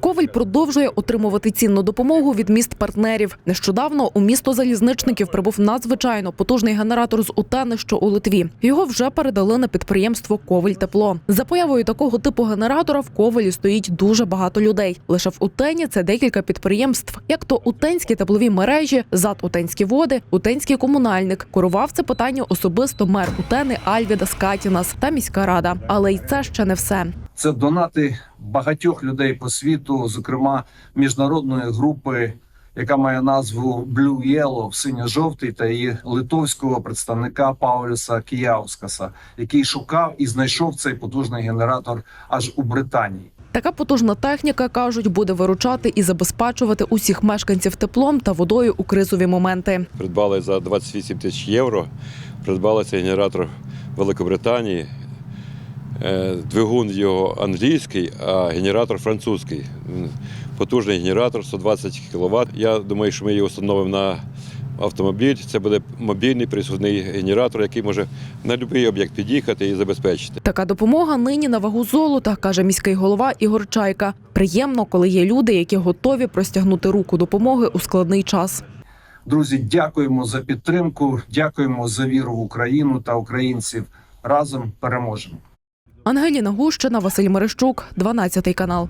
Коваль продовжує отримувати цінну допомогу від міст партнерів. Нещодавно у місто залізничників прибув надзвичайно потужний генератор з Утени, що у Литві. Його вже передали на підприємство Коваль Тепло. За появою такого типу генератора в Ковалі стоїть дуже багато людей. Лише в Утені це декілька підприємств, як то Утенські теплові мережі, ЗАД Утенські води, Утенський комунальник. Курував це питання особисто мер Утени Альвіда Скатінас та міська рада. Але й це ще не все. Це донати багатьох людей по світу, зокрема міжнародної групи, яка має назву Blue Yellow, синьо-жовтий, та її литовського представника Паулюса Кіяускаса, який шукав і знайшов цей потужний генератор аж у Британії. Така потужна техніка кажуть, буде виручати і забезпечувати усіх мешканців теплом та водою у кризові моменти. Придбали за 28 тисяч євро. Придбали цей генератор в Великобританії. Е, Двигун його англійський, а генератор французький. Потужний генератор 120 кВт. Я думаю, що ми його встановимо на автомобіль. Це буде мобільний присудний генератор, який може на будь-який об'єкт під'їхати і забезпечити. Така допомога нині на вагу золота, каже міський голова Ігор Чайка. Приємно, коли є люди, які готові простягнути руку допомоги у складний час. Друзі, дякуємо за підтримку, дякуємо за віру в Україну та українців. Разом переможемо. Ангеліна Гущина, Василь Мерещук, 12 канал.